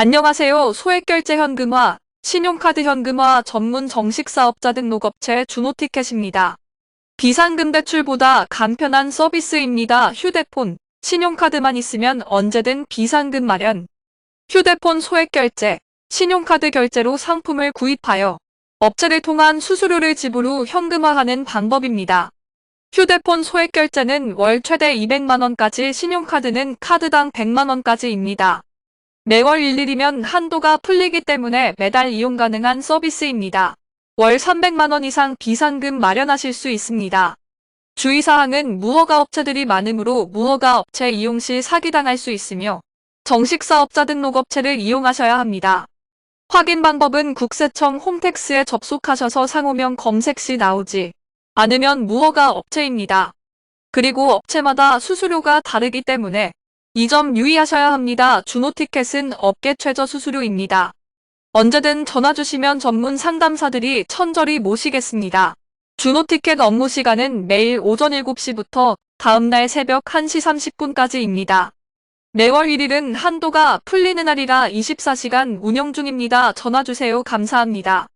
안녕하세요. 소액결제 현금화, 신용카드 현금화 전문 정식사업자 등록업체 준호티켓입니다. 비상금 대출보다 간편한 서비스입니다. 휴대폰, 신용카드만 있으면 언제든 비상금 마련. 휴대폰 소액결제, 신용카드 결제로 상품을 구입하여 업체를 통한 수수료를 지불 후 현금화하는 방법입니다. 휴대폰 소액결제는 월 최대 200만원까지 신용카드는 카드당 100만원까지입니다. 매월 일일이면 한도가 풀리기 때문에 매달 이용 가능한 서비스입니다. 월 300만원 이상 비상금 마련하실 수 있습니다. 주의사항은 무허가 업체들이 많으므로 무허가 업체 이용 시 사기당할 수 있으며 정식사업자 등록업체를 이용하셔야 합니다. 확인 방법은 국세청 홈택스에 접속하셔서 상호명 검색 시 나오지 않으면 무허가 업체입니다. 그리고 업체마다 수수료가 다르기 때문에 이 점 유의하셔야 합니다. 준호 티켓은 업계 최저 수수료입니다. 언제든 전화 주시면 전문 상담사들이 천절히 모시겠습니다. 준호 티켓 업무 시간은 매일 오전 7시부터 다음날 새벽 1시 30분까지입니다. 매월 1일은 한도가 풀리는 날이라 24시간 운영 중입니다. 전화 주세요. 감사합니다.